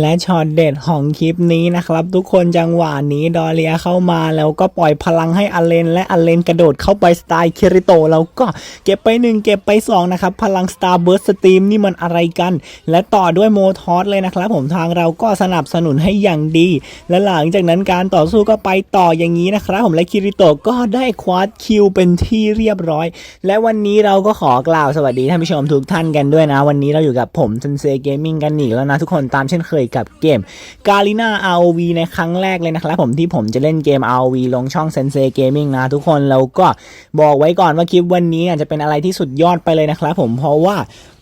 และช็อตเด็ดของคลิปนี้นะครับ ทุกคนจังหวะนี้ดอเรียเข้ามาแล้วก็ปล่อยพลังให้อเลน และอเลนกระโดดเข้าไปสไตล์คิริโตแล้วก็เก็บไป 1 เก็บไป 2 นะครับ พลังสตาร์เบิร์สตรีมนี่มันอะไรกัน และต่อด้วยโมทอสเลยนะครับ ผมทางเราก็สนับสนุนให้อย่างดี และหลังจากนั้นการต่อสู้ก็ไปต่ออย่างนี้นะครับ ผมและคิริโตก็ได้ควาดคิวเป็นที่เรียบร้อย และวันนี้เราก็ขอกล่าวสวัสดีท่านผู้ชมทุกท่านกันด้วยนะ วันนี้เราอยู่กับผมซันเซเกมมิ่งกันอีกแล้วนะทุกคนตามเช่นเคยกับเกมกาลิน่า ROV ในครั้งแรกเลยนะครับผมที่ผมจะเล่นเกม ROV ลงช่อง Sensei Gaming นะทุกคนแล้วก็บอกไว้ก่อนว่าคลิปวันนี้อาจจะเป็นอะไรที่สุดยอดไปเลยนะครับผมเพราะว่า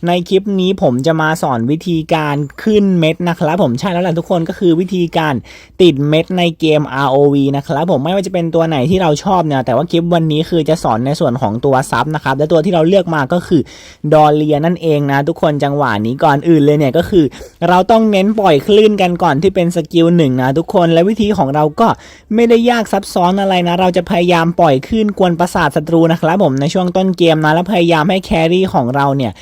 ในคลิปนี้ผมจะมาสอนวิธีการขึ้นเม็ดนะครับผมใช่แล้วแหละทุกคนก็คือวิธีการติดเม็ดในเกม ROV นะครับผมไม่ว่าจะเป็นตัวไหนที่เราชอบเนี่ยแต่ว่าคลิปวันนี้คือจะสอนในส่วนของตัวซับนะครับและตัวที่เราเลือกมาก็คือดอเลียนั่นเองนะทุกคนจังหวะนี้ก่อนอื่นเลยเนี่ยก็คือ เราต้องเน้นปล่อยคลื่นกันก่อนที่เป็นสกิลหนึ่งนะทุกคนและวิธีของเราก็ไม่ได้ยากซับซ้อนอะไรนะ เราจะพยายามปล่อยคลื่นกวนประสาทศัตรูนะครับผมในช่วงต้นเกมนะแล้วพยายามให้แครี่ของเราเนี่ย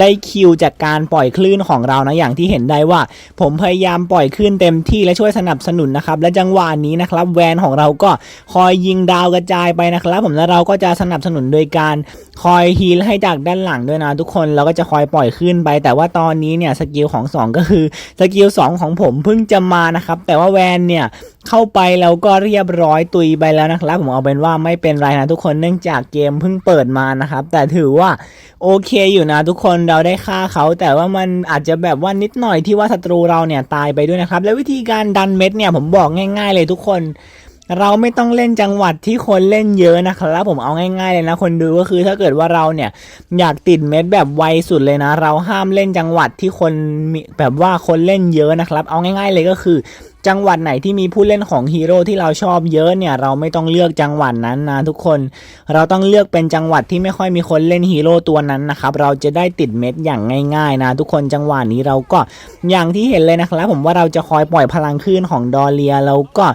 ได้คิวจากการปล่อยคลื่นของเรานะอย่างที่เห็นได้ว่า ผมพยายามปล่อยคลื่นเต็มที่และช่วยสนับสนุนนะครับและจังหวะนี้นะครับแวนของเราก็คอยยิงดาวกระจายไปนะครับ ผมแล้วเราก็จะสนับสนุนโดยการคอยฮีลให้จากด้านหลังด้วยนะทุกคนเราก็จะคอยปล่อยขึ้นไป แต่ว่าตอนนี้เนี่ยสกิลของ 2 ก็คือสกิล2ของผมเพิ่งจะมานะครับแต่ว่าแวนเนี่ย เข้าไปแล้วก็เรียบร้อยตุยไปแล้วนะครับ ผมเอาเป็นว่าไม่เป็นไรนะทุกคนเนื่องจากเกมเพิ่งเปิดมานะครับ แต่ถือว่าโอเคอยู่นะทุกคนเราได้ฆ่าเขา แต่ว่ามันอาจจะแบบว่านิดหน่อยที่ว่าศัตรูเราเนี่ยตายไปด้วยนะครับ และวิธีการดันเม็ดเนี่ยผมบอกง่าย ๆ เลยทุกคน เราไม่ต้องเล่นจังหวัดที่คนเล่นเยอะนะครับผมเอาง่าย ๆ เลยนะ คนดูก็คือถ้าเกิดว่าเราเนี่ยอยากติดเม็ดแบบไวสุดเลยนะ เราห้ามเล่นจังหวัดที่คนแบบว่าคนเล่นเยอะนะครับ เอาง่าย ๆ เลยก็คือ จังหวัดไหนที่มีผู้เล่นของฮีโร่ที่เราชอบเยอะเนี่ยเราไม่ต้องเลือกจังหวัดนั้นนะทุกคน เราต้องเลือกเป็นจังหวัดที่ไม่ค่อยมีคนเล่นฮีโร่ตัวนั้นนะครับเราจะได้ติดเม็ดอย่างง่ายๆนะทุกคนจังหวะนี้เราก็อย่างที่เห็นเลยนะครับผมว่าเราจะคอยปล่อยพลังคลื่นของดอเรียแล้วก็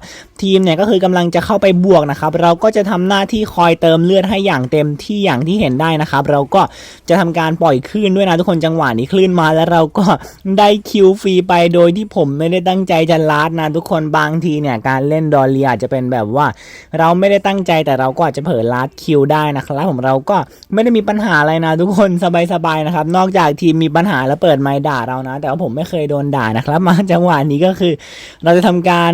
ทีมเนี่ยก็คือกำลังจะเข้าไปบวกนะครับเราก็จะทำหน้าที่คอยเติมเลือดให้อย่างเต็มที่อย่างที่เห็นได้นะครับเราก็จะทำการปล่อยคลื่นด้วยนะทุกคนจังหวะนี้คลื่นมาแล้วเราก็ได้คิวฟรีไปโดยที่ผมไม่ได้ตั้งใจจะลาดนะทุกคนบางทีเนี่ยการเล่นดอเลียอาจจะเป็นแบบว่า เราไม่ได้ตั้งใจแต่เราก็อาจจะเผลอลัดคิวได้นะครับผมเราก็ไม่ได้มีปัญหาอะไรนะทุกคนสบายๆนะครับ นอกจากทีมมีปัญหาแล้วเปิดไม้ด่าเรานะ แต่ว่าผมไม่เคยโดนด่านะครับ มาจังหวะนี้ก็คือ เราจะทำการ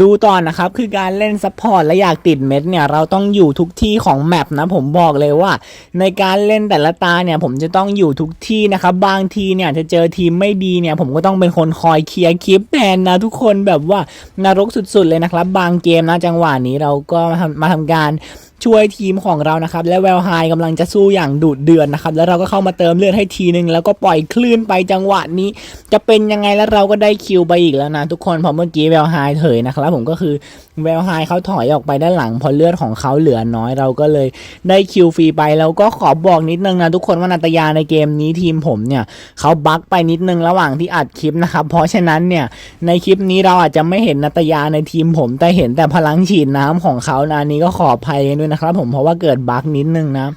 ดูต่อนนะครับ คือการเล่นซัพพอร์ตและอยากติดเม็ดเนี่ย เราต้องอยู่ทุกที่ของแมปนะ ผมบอกเลยว่า ในการเล่นแต่ละตาเนี่ย ผมจะต้องอยู่ทุกที่นะครับ บางทีเนี่ยจะเจอทีมไม่ดีเนี่ย ผมก็ต้องเป็นคนคอยเคลียร์คลิปแทนนะทุกคนแบบว่านรกสุดๆเลยนะครับ บางเกมนะจังหวะนี้เราก็มาทำมาทำการช่วยทีมของเรานะครับ และแวลไฮกำลังจะสู้อย่างดุเดือดนนะครับ แล้วเราก็เข้ามาเติมเลือดให้ทีนึง แล้วก็ปล่อยคลื่นไปจังหวะนี้ จะเป็นยังไงแล้วเราก็ได้คิวไปอีกแล้วนะทุกคนพราะเมื่อกี้แวลไฮเถยนะครับ ผมก็คือแวลไฮเขาถอยออกไปด้านหลัง พอเลือดของเขาเหลือน้อยเราก็เลยได้คิวฟรีไปแล้วก็ขอบอกนิดนึงนะทุกคนว่านาตยาในเกมนี้ทีมผมเนี่ยเขาบั๊กไปนิดนึงระหว่างที่อัดคลิปนะครับเพราะฉะนั้นเนี่ยในคลิปนี้เราอาจจะไม่เห็นนาตยาในทีมผมแต่เห็นแต่พลังฉีดน้ำของเขานะนนี้ก็ขออภัยกันด้วยนะครับ ผมเพราะว่าเกิดบั๊กนิดนึงนะ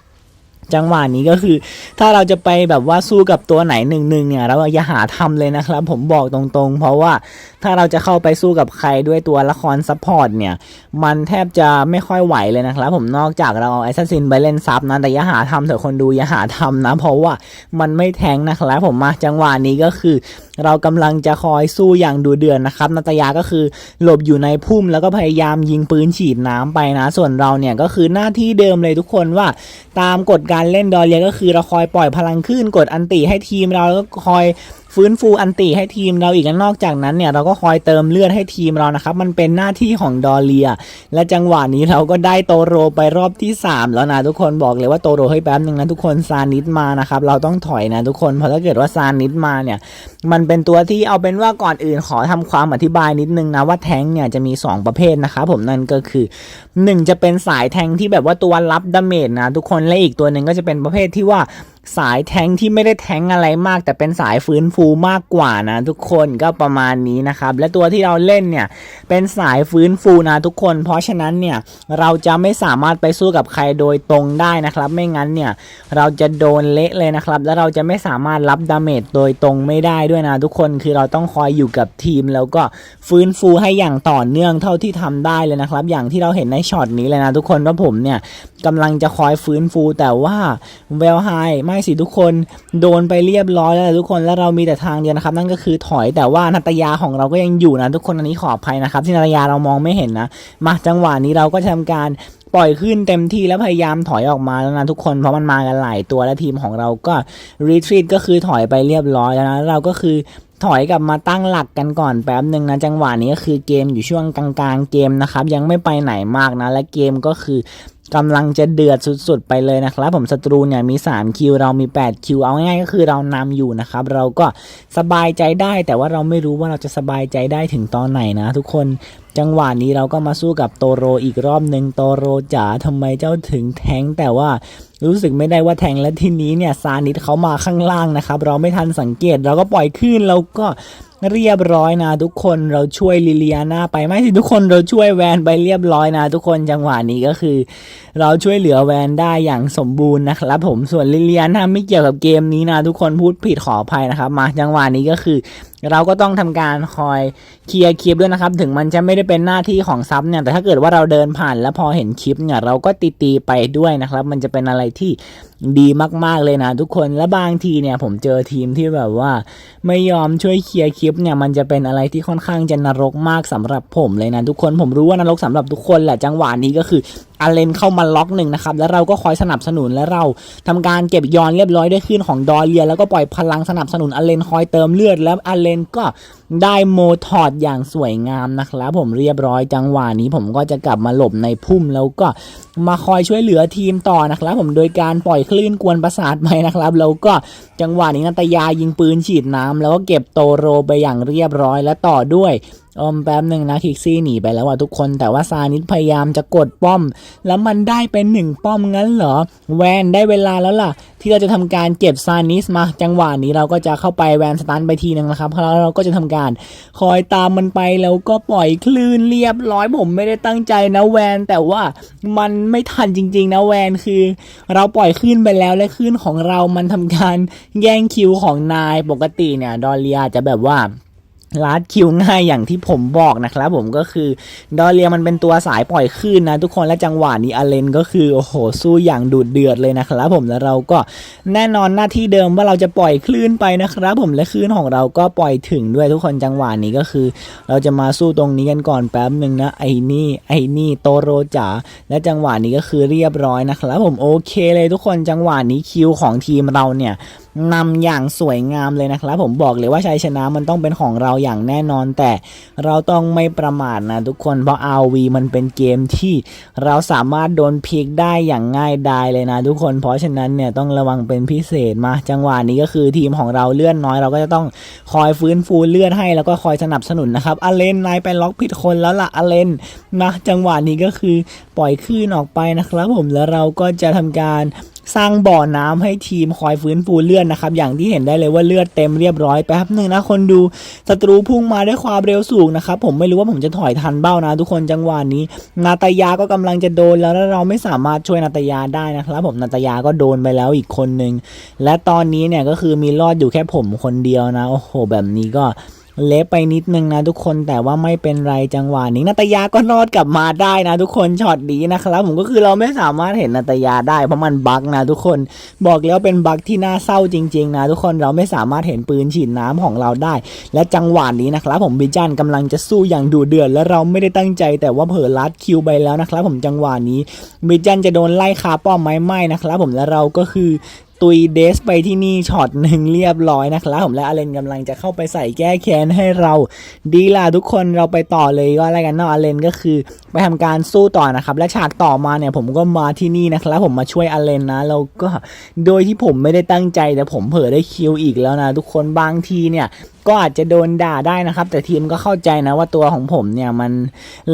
จังหวะนี้ก็คือ ถ้าเราจะไปแบบว่าสู้กับตัวไหนหนึ่งหนึ่งเนี่ย เราอย่าหาทำเลยนะครับ ผมบอกตรงๆ เพราะว่าถ้าเราจะเข้าไปสู้กับใครด้วยตัวละครซัพพอร์ตเนี่ย มันแทบจะไม่ค่อยไหวเลยนะครับ ผมนอกจากเราเอาแอซัสซินไปเล่นซับนะแต่อย่าหาทำเถอะคนดูอย่าหาทำนะ เพราะว่ามันไม่แทงนะครับผมมาจังหวะนี้ก็คือ เรากำลังจะคอยสู้อย่างดูเดือนนะครับนัตยาก็คือหลบอยู่ในพุ่มแล้วก็พยายามยิงปืนฉีดน้ำไปนะ ส่วนเราเนี่ยก็คือหน้าที่เดิมเลยทุกคนว่า ตามกฎการเล่นดอเรียก็คือเราคอยปล่อยพลังขึ้นกดอันติให้ทีมเราแล้วก็คอย ฟื้นฟูอันติให้ทีมเราอีกนอกจากนั้นเนี่ยเราก็คอยเติมเลือดให้ทีมเรานะครับ มันเป็นหน้าที่ของดอเรีย และจังหวะนี้เราก็ได้โตโรไปรอบที่ 3 แล้วนะทุกคนบอกเลยว่าโตโรให้แป๊บนึงนะทุกคนซานิดมานะครับเราต้องถอยนะทุกคนเพราะถ้าเกิดว่าซานิดมาเนี่ยมันเป็นตัวที่เอาเป็นว่าก่อนอื่นขอทำความอธิบายนิดนึงนะว่าแทงเนี่ยจะมี 2 ประเภทนะครับผมนั่นก็คือ 1 จะเป็นสายแทงที่แบบว่าตัวรับดาเมจนะทุกคนและอีกตัวหนึ่งก็จะเป็นประเภทที่ว่า สายแทงที่ไม่ได้แทงอะไรมาก แต่เป็นสายฟื้นฟูมากกว่านะทุกคนก็ประมาณนี้นะครับ และตัวที่เราเล่นเนี่ยเป็นสายฟื้นฟูนะทุกคน เพราะฉะนั้นเนี่ยเราจะไม่สามารถไปสู้กับใครโดยตรงได้นะครับ ไม่งั้นเนี่ยเราจะโดนเละเลยนะครับ แล้วเราจะไม่สามารถรับดาเมจโดยตรงไม่ได้ด้วยนะทุกคนคือเราต้องคอยอยู่กับทีม แล้วก็ฟื้นฟูให้อย่างต่อเนื่องเท่าที่ทำได้เลยนะครับ อย่างที่เราเห็นในช็อตนี้เลยนะทุกคนว่าผมเนี่ยกำลังจะคอยฟื้นฟูแต่ว่าเวลไฮไม่สิทุกคนโดนไปเรียบร้อยแล้วทุกคนแล้วเรามีแต่ทางเดียวนะครับ นั่นก็คือถอยแต่ว่านัตยาของเราก็ยังอยู่นะทุกคนอันนี้ขออภัยนะครับ ที่นัตยาเรามองไม่เห็นนะมาจังหวะนี้เราก็ทำการปล่อยขึ้นเต็มที่แล้วพยายามถอยออกมาแล้วนะทุกคนเพราะมันมากันหลายตัวและทีมของเราก็รีทรีตก็คือถอยไปเรียบร้อยแล้วนะเราก็คือถอยกลับมาตั้งหลักกันก่อนแป๊บหนึ่งนะจังหวะนี้ก็คือเกมอยู่ช่วงกลางๆเกมนะครับยังไม่ไปไหนมากนะและเกมก็คือ กำลังจะเดือดสุดๆไปเลยนะครับผมศัตรูเนี่ยมี 3 คิว เรามี 8 คิว เอาง่ายๆก็คือเรานำอยู่นะครับ เราก็สบายใจได้แต่ว่าเราไม่รู้ว่าเราจะสบายใจได้ถึงตอนไหนนะ ทุกคนจังหวะนี้เราก็มาสู้กับโตโรอีกรอบหนึ่งโตโรจ๋าทำไมเจ้าถึงแทงแต่ว่ารู้สึกไม่ได้ว่าแทงและทีนี้เนี่ยซานิดเขามาข้างล่างนะครับ เราไม่ทันสังเกตเราก็ปล่อยขึ้นเราก็ เรียบร้อยนะทุกคนเราช่วยลิเลียนาไปไม่สิทุกคนเราช่วยแวนไปเรียบร้อยนะทุกคนจังหวะนี้ก็คือ เราช่วยเหลือแวนได้อย่างสมบูรณ์นะครับผมส่วนลิเลียนาไม่เกี่ยวกับเกมนี้นะทุกคนพูดผิดขออภัยนะครับ มาจังหวะนี้ก็คือเราก็ต้องทำการคอยเคลียร์คลิปด้วยนะครับ ถึงมันจะไม่ได้เป็นหน้าที่ของซับเนี่ยแต่ถ้าเกิดว่าเราเดินผ่านแล้วพอเห็นคลิปเนี่ยเราก็ตีตีไปด้วยนะครับ มันจะเป็นอะไรที่ดีมากๆเลยนะทุกคนและบางทีเนี่ย ผมเจอทีมที่แบบว่า ไม่ยอมช่วยเคลียร์คลิปเนี่ยมันจะเป็นอะไรที่ค่อนข้างจะนรกมากสำหรับผมเลยนะทุกคนผมรู้ว่านรกสำหรับทุกคนแหละจังหวะนี้ก็คืออาเลนเข้ามาล็อกหนึ่งนะครับ แล้วเราก็คอยสนับสนุนและเราทำการเก็บยอนเรียบร้อยด้วยขึ้นของดอเรีย แล้วก็ปล่อยพลังสนับสนุนอาเลนคอยเติมเลือดแล้วอาเลนก็ ได้โมทอดอย่างสวยงามนะครับผมเรียบร้อยจังหวะนี้ผมก็จะกลับมาหลบในพุ่มแล้วก็มาคอยช่วยเหลือทีมต่อนะครับผมโดยการปล่อยคลื่นกวนประสาทไปนะครับ แล้วก็จังหวะนี้นัตยายิงปืนฉีดน้ำแล้วก็เก็บโตโรไปอย่างเรียบร้อยและต่อด้วยอมแป๊บหนึ่งนะคิกซี่หนีไปแล้วอะทุกคนแต่ว่าซานิสพยายามจะกดป้อม แล้วมันได้เป็นหนึ่งป้อมงั้นเหรอ แวนได้เวลาแล้วล่ะ ที่เราจะทำการเก็บซานิสมา จังหวะนี้เราก็จะเข้าไปแวนสตันไปทีนึงนะครับแล้วเราก็จะทำการคอยตามมันไปแล้วก็ปล่อยคลื่นเรียบร้อยผมไม่ได้ตั้งใจนะแวน แต่ว่ามันไม่ทันจริง ๆ นะแวนคือ เราปล่อยคลื่นไปแล้วและคลื่นของเรามันทำการแย่งคิวของนายปกติเนี่ยดอเลียจะแบบว่า ลัดคิวง่ายอย่างที่ผมบอกนะครับผมก็คือดอเรียมันเป็นตัวสายปล่อยคลื่นนะทุกคนและจังหวะนี้อเลนก็คือโอ้โหสู้อย่างดุเดือดเลยนะครับผมแล้วเราก็แน่นอนหน้าที่เดิมว่าเราจะปล่อยคลื่นไปนะครับผมและคลื่นของเราก็ปล่อยถึงด้วยทุกคนจังหวะนี้ก็คือ เราจะมาสู้ตรงนี้กันก่อนแป๊บหนึ่งนะไอ้นี่ไอ้นี่โตโรจ๋าและจังหวะนี้ก็คือเรียบร้อยนะครับผมโอเคเลยทุกคนจังหวะนี้คิวของทีมเราเนี่ย นำอย่างสวยงามเลยนะครับ ผมบอกเลยว่าชัยชนะมันต้องเป็นของเราอย่างแน่นอน แต่เราต้องไม่ประมาทนะทุกคน เพราะ RV มันเป็นเกมที่เราสามารถโดนพลิกได้อย่างง่ายดายเลยนะทุกคน เพราะฉะนั้นเนี่ยต้องระวังเป็นพิเศษมาจังหวะนี้ก็คือทีมของเราเลื่อนน้อย เราก็จะต้องคอยฟื้นฟูเลือดให้แล้วก็คอยสนับสนุนนะครับอเลนนายไปล็อกผิดคนแล้วล่ะอเลนนะจังหวะนี้ก็คือปล่อยคลื่นออกไปนะครับผมแล้วเราก็จะทำการ สร้างบ่อน้ำให้ทีมคอยฟื้นฟูเลือดนะครับ อย่างที่เห็นได้เลยว่าเลือดเต็มเรียบร้อยแป๊บหนึ่งนะคนดูศัตรูพุ่งมาด้วยความเร็วสูงนะครับ ผมไม่รู้ว่าผมจะถอยทันเบ้านะ ทุกคนจังหวะนี้ นาตายาก็กำลังจะโดนแล้วแล้วเราไม่สามารถช่วยนาตายาได้นะครับ ผมนาตายาก็โดนไปแล้วอีกคนหนึ่งและตอนนี้เนี่ยก็คือมีรอดอยู่แค่ผมคนเดียวนะโอ้โหแบบนี้ก็ เละไปนิดนึงนะทุกคนแต่ว่าไม่เป็นไรจังหวะนี้นาตยาก็รอดกลับมาได้นะทุกคนช็อตนี้นะครับผมก็คือเราไม่สามารถเห็นนาตยาได้เพราะมันบั๊กนะทุกคนบอกแล้วเป็นบั๊กที่น่าเศร้าจริง ๆ นะ ทุกคนเราไม่สามารถเห็นปืนฉีดน้ำของเราได้ และจังหวะนี้นะครับผมบิจันกำลังจะสู้อย่างดุเดือดและเราไม่ได้ตั้งใจ แต่ว่าเผลอลัดคิวไปแล้วนะครับผมจังหวะนี้บิจันจะโดนไล่คาป้อมไม้ไหม้นะครับผมและเราก็คือ ตุยเดสไปที่นี่ช็อตหนึ่งเรียบร้อยนะครับผมและอเลนกำลังจะเข้าไปใส่แก้แค้นให้เราดีล่ะทุกคนเราไปต่อเลยก็อะไรกันเนาะอเลนก็คือไปทำการสู้ต่อนะครับ และฉากต่อมาเนี่ยผมก็มาที่นี่นะครับผมมาช่วยอเลนนะแล้วก็โดยที่ผมไม่ได้ตั้งใจแต่ผมเผลอได้คิวอีกแล้วนะ ทุกคนบางทีเนี่ยก็อาจจะโดนด่าได้นะครับ แต่ทีมก็เข้าใจนะว่าตัวของผมเนี่ยมัน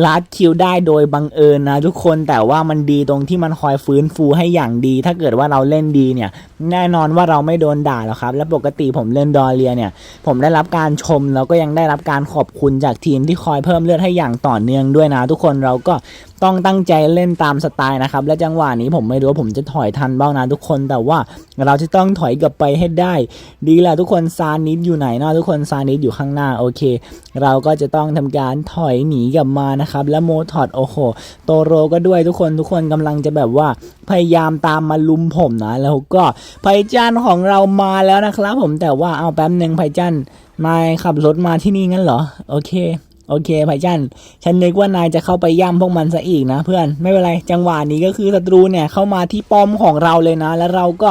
ลัดคิวได้โดยบังเอิญนะ ทุกคนแต่ว่ามันดีตรงที่มันคอยฟื้นฟูให้อย่างดี ถ้าเกิดว่าเราเล่นดีเนี่ยแน่นอนว่าเราไม่โดนด่าหรอกครับ และปกติผมเล่นดอเรียเนี่ย ผมได้รับการชมแล้วก็ยังได้รับการขอบคุณจากทีมที่คอยเพิ่มเลือดให้อย่างต่อเนื่องด้วยนะ ทุกคนเราก็ ต้องตั้งใจเล่นตามสไตล์นะครับ และจังหวะนี้ผมไม่รู้ว่าผมจะถอยทันบ้างนะทุกคน แต่ว่าเราจะต้องถอยกลับไปให้ได้ ดีแหละทุกคนซานิดอยู่ไหนเนาะทุกคนซานิดอยู่ข้างหน้าโอเค เราก็จะต้องทำการถอยหนีกลับมานะครับและโมทอดโอ้โหโตโรก็ด้วยทุกคนทุกคนกำลังจะแบบว่าพยายามตามมาลุมผมนะแล้วก็ไพจันของเรามาแล้วนะครับ ผมแต่ว่าเอาแป๊บหนึ่งไพจันนายขับรถมาที่นี่งั้นเหรอ โอเค โอเคไพจันฉันนึกว่านายจะเข้าไปย่ำพวกมันซะอีกนะเพื่อนไม่เป็นไรจังหวะนี้ก็คือศัตรูเนี่ยเข้ามาที่ป้อมของเราเลยนะ แล้วเราก็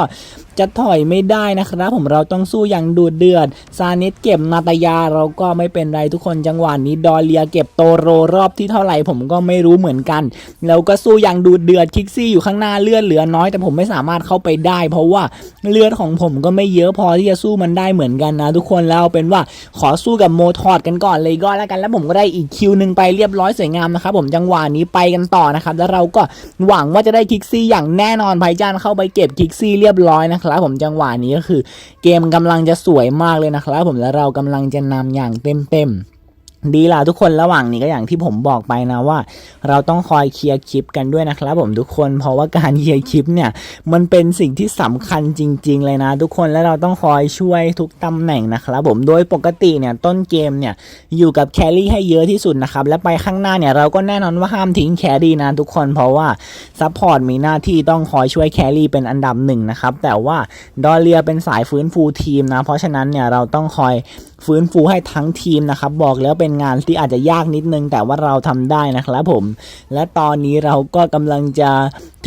จะถอยไม่ได้นะครับ ผมเราต้องสู้อย่างดูดเดือด ซานิสเก็บนาตายาเราก็ไม่เป็นไรทุกคนจังหวะนี้ดอเลียเก็บโตโรรอบที่เท่าไหร่ผมก็ไม่รู้เหมือนกันแล้วก็สู้อย่างดูดเดือดคิกซี่อยู่ข้างหน้าเลือดเหลือน้อยแต่ผมไม่สามารถเข้าไปได้ เพราะว่าเลือดของผมก็ไม่เยอะพอที่จะสู้มันได้เหมือนกันนะทุกคนแล้วเป็นว่าขอสู้กับโมทอดกันก่อนเลยก็แล้วกัน แล้วผมก็ได้อีกคิวหนึ่งไปเรียบร้อยสวยงามนะครับผมจังหวะนี้ไปกันต่อนะครับแล้วเราก็หวังว่าจะได้คิกซี่อย่างแน่นอนไพจันเข้าไปเก็บคิกซี่เรียบร้อยนะครับครับผมจังหวะนี้ก็คือ เกมกำลังจะสวยมากเลยนะครับผมแล้วเรากำลังจะนำอย่างเต็มเต็ม ดีล่ะทุกคนระหว่างนี้ก็อย่างที่ผมบอกไปนะว่า เราต้องคอยเคลียร์คลิปกันด้วยนะครับผมทุกคนเพราะว่าการเคลียร์คลิปเนี่ยมันเป็นสิ่งที่สำคัญจริง ๆ เลยนะ ทุกคนและเราต้องคอยช่วยทุกตำแหน่งนะครับผมโดยปกติเนี่ยต้นเกมเนี่ยอยู่กับแครี่ให้เยอะที่สุดนะครับและไปข้างหน้าเนี่ยเราก็แน่นอนว่าห้ามทิ้งแครี่นะทุกคนเพราะว่าซัพพอร์ตมีหน้าที่ต้องคอยช่วยแครี่เป็นอันดับหนึ่งนะครับแต่ว่าดอเลียเป็นสายฟื้นฟูทีมนะเพราะฉะนั้นเนี่ยเราต้องคอย ฟื้นฟูให้ทั้งทีมนะครับ บอกแล้วเป็นงานที่อาจจะยากนิดนึง แต่ว่าเราทำได้นะครับผม และตอนนี้เราก็กำลังจะ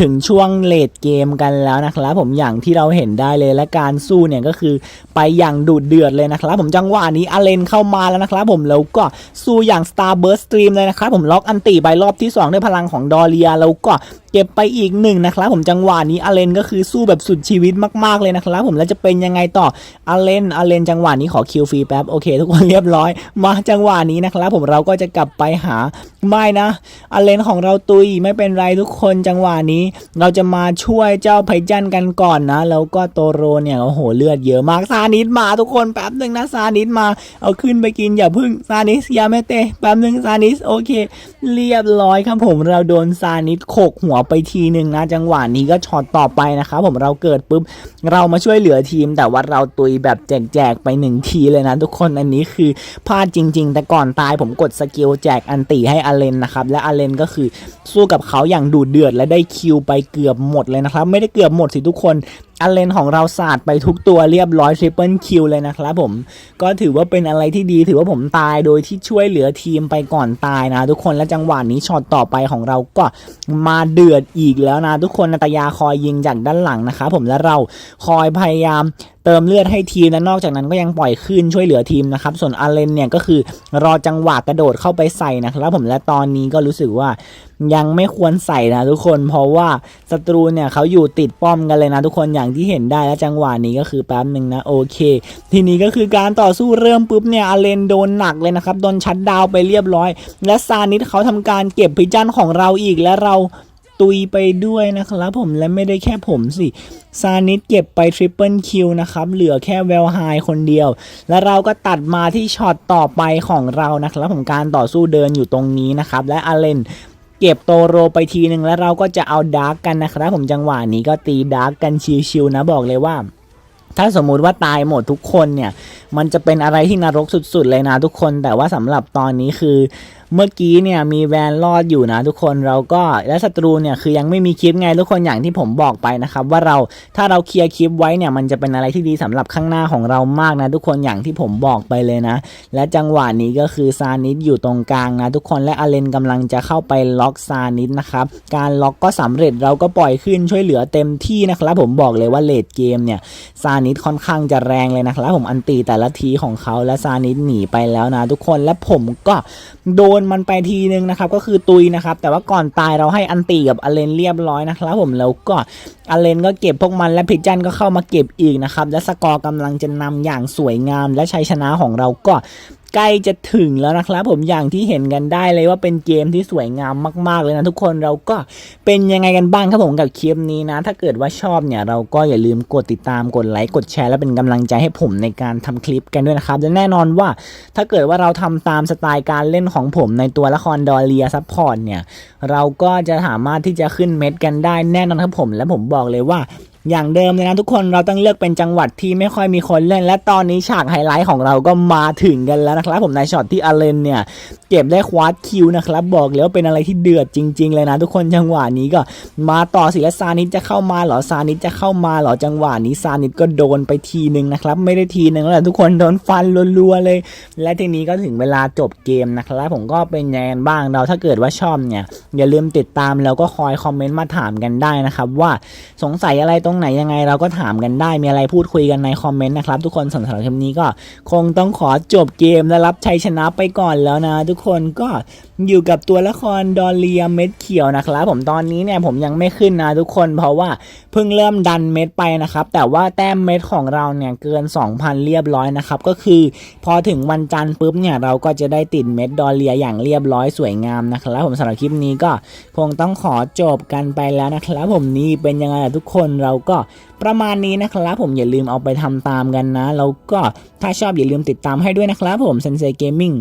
ถึงช่วงเลดเกมกันแล้วนะครับผมอย่างที่เราเห็นได้เลยและการสู้เนี่ยก็คือไปอย่างดุเดือดเลยนะครับผมจังหวะนี้อาเลนเข้ามาแล้วนะครับผมแล้วก็สู้อย่าง Starburst Stream เลยนะครับผมล็อกอันติไปรอบที่ 2 ด้วยพลังของดอเรียแล้วก็เก็บไปอีกหนึ่งนะครับผมจังหวะนี้อาเลนก็คือสู้แบบสุดชีวิตมากๆเลยนะครับผมแล้วจะเป็นยังไงต่ออาเลนอาเลนจังหวะนี้ขอคิวฟรีแป๊บโอเค ทุกคนเรียบร้อย มาจังหวะนี้นะครับ ผมเราก็จะกลับไปหาไม่นะอเลนของเราตุยไม่เป็นไรทุกคนจังหวะนี้ เราจะมาช่วยเจ้าไพจันกันก่อนนะ แล้วก็โตโรเนี่ยโอ้โหเลือดเยอะมากซานิสมาทุกคนแป๊บหนึ่งนะซานิสมาเอาขึ้นไปกินอย่าพึ่งซานิสยาเมเตแป๊บหนึ่งซานิสโอเค เรียบร้อยครับผมเราโดนซานิสโขกหัวไปทีหนึ่งนะ จังหวะนี้ก็ช็อตต่อไปนะครับผมเราเกิดปุ๊บเรามาช่วยเหลือทีม แต่ว่าเราตุยแบบแจกๆไปหนึ่งทีเลยนะทุกคนอันนี้คือพลาดจริง ๆ แต่ก่อนตายผมกดสกิลแจกอันตีให้อาเลนนะครับ และอาเลนก็คือสู้กับเขาอย่างดูเดือดและได้คิวไปเกือบหมดเลยนะครับ ไม่ได้เกือบหมดสิทุกคน อาเลนของเราสาดไปทุกตัวเรียบร้อยทริปเปิลคิวเลยนะครับผมก็ถือว่าเป็นอะไรที่ดีถือว่าผมตายโดยที่ช่วยเหลือทีมไปก่อนตายนะ ทุกคนและจังหวะนี้ช็อตต่อไปของเราก็มาเดือดอีกแล้วนะ ทุกคนนาตยาคอยยิงจากด้านหลังนะครับผมและเราคอยพยายามเติมเลือดให้ทีมและนอกจากนั้นก็ยังปล่อยขึ้นช่วยเหลือทีมนะครับส่วนอาเลนเนี่ยก็คือรอจังหวะกระโดดเข้าไปใส่นะครับผมและตอนนี้ก็รู้สึกว่ายังไม่ควรใส่นะทุกคน เพราะว่าศัตรูเนี่ยเขาอยู่ติดป้อมกันเลยนะทุกคนอย่างที่เห็นได้และจังหวะนี้ก็คือแป๊บหนึ่งนะโอเค ทีนี้ก็คือการต่อสู้เริ่มปุ๊บเนี่ยอาเลนโดนหนักเลยนะครับโดนชัดดาวไปเรียบร้อย และซานิสเขาทำการเก็บพิจันของเราอีกและเราตุยไปด้วยนะครับผมและไม่ได้แค่ผมสิซานิสเก็บไปทริปเปิลคิวนะครับเหลือแค่เวลไฮคนเดียว แล้วเราก็ตัดมาที่ช็อตต่อไปของเรานะครับผมการต่อสู้เดินอยู่ตรงนี้นะครับและอาเลน เก็บโตโรไปทีหนึ่งแล้วเราก็จะเอาดาร์กกันนะครับผมจังหวะนี้ก็ตีดาร์กกันชิวๆนะบอกเลยว่า ถ้าสมมุติว่าตายหมดทุกคนเนี่ย มันจะเป็นอะไรที่นรกสุดๆเลยนะทุกคน แต่ว่าสำหรับตอนนี้คือ เมื่อกี้เนี่ยมีแวนรอดอยู่นะทุกคนเราก็และศัตรูเนี่ยคือยังไม่มีคลิปไงทุกคนอย่างที่ผมบอกไปนะครับว่าเราถ้าเราเคลียร์คลิปไว้เนี่ยมันจะเป็นอะไรที่ดีสำหรับข้างหน้าของเรามากนะทุกคนอย่างที่ผมบอกไปเลยนะ และจังหวะนี้ก็คือซานิสอยู่ตรงกลางนะทุกคนและอาเลนกำลังจะเข้าไปล็อกซานิสนะครับการล็อกก็สำเร็จเราก็ปล่อยขึ้นช่วยเหลือเต็มที่นะครับผมบอกเลยว่าเลดเกมเนี่ยซานิสค่อนข้างจะแรงเลยนะครับผมอันตีแต่ละทีของเขาและซานิสหนีไปแล้วนะทุกคนและผมก็โดนนมันไปทีนึงนะครับก็คือตุยนะครับแต่ว่าก่อนตายเราให้อันตีกับอเลนเรียบร้อยนะครับผมแล้วก็อเลนก็เก็บพวกมันและพิจันก็เข้ามาเก็บอีกนะครับและสกอร์กำลังจะนำอย่างสวยงามและชัยชนะของเราก็ใกล้จะถึงแล้วนะครับ ผมอย่างที่เห็นกันได้เลยว่าเป็นเกมที่สวยงามมาก ๆ เลยนะทุกคนเราก็เป็นยังไงกันบ้างครับผมกับคลิปนี้นะ ถ้าเกิดว่าชอบเนี่ย เราก็อย่าลืมกดติดตามกดไลค์กดแชร์และเป็นกำลังใจให้ผมในการทำคลิปกันด้วยนะครับและแน่นอนว่าถ้าเกิดว่าเราทำตามสไตล์การเล่นของผมในตัวละครดอเลียซัพพอร์ตเนี่ย เราก็จะสามารถที่จะขึ้นเม็ดกันได้แน่นอนครับผม และผมบอกเลยว่า อย่างเดิมเลยนะทุกคนเราต้องเลือกเป็นจังหวัดที่ไม่ค่อยมีคนเล่น และตอนนี้ฉากไฮไลท์ของเราก็มาถึงกันแล้วนะครับผมในช็อตที่อเลนเนี่ยเก็บได้ควาดคิวนะครับ บอกเลยว่าเป็นอะไรที่เดือดจริง ๆ เลยนะ ทุกคนจังหวะนี้ก็ มาต่อสิและซานิดจะเข้ามาเหรอซานิดจะเข้ามาเหรอจังหวะนี้ซานิดก็โดนไปทีหนึ่งนะครับ ไม่ได้ทีหนึ่งแล้วแหละทุกคนโดนฟันรัวๆเลย และทีนี้ก็ถึงเวลาจบเกมนะครับผมก็เป็นยังไงกันบ้างเราถ้าเกิดว่าชอบเนี่ย อย่าลืมติดตามแล้วก็คอยคอมเมนต์มาถามกันได้นะครับว่าสงสัยอะไรตรงไหนยังไงเราก็ถามกันได้มีอะไรพูดคุยกันในคอมเมนต์นะครับทุกคนสำหรับคลิปนี้ก็ คงต้องขอจบเกมและรับชัยชนะไปก่อนแล้วนะทุกคนก็อยู่กับตัวละครดอลเลียเม็ดเขียวนะครับผมตอนนี้เนี่ยผมยังไม่ขึ้นนะทุกคนเพราะว่าเพิ่งเริ่มดันเม็ดไปนะครับ แต่ว่าแต้มเม็ดของเราเนี่ยเกิน 2,000 เรียบร้อยนะครับ ก็คือพอถึงวันจันทร์ปุ๊บเนี่ยเราก็จะได้ติดเม็ดดอลเลียอย่างเรียบร้อยสวยงามนะครับ ผมสำหรับคลิปนี้ก็คงต้องขอจบกันไปแล้วนะครับ ผมนี่เป็นยังไงทุกคนเราก็ประมาณนี้นะครับ ผมอย่าลืมเอาไปทำตามกันนะแล้วก็ถ้าชอบอย่าลืมติดตามให้ด้วยนะครับ ผมเซนเซเกมมิ่ง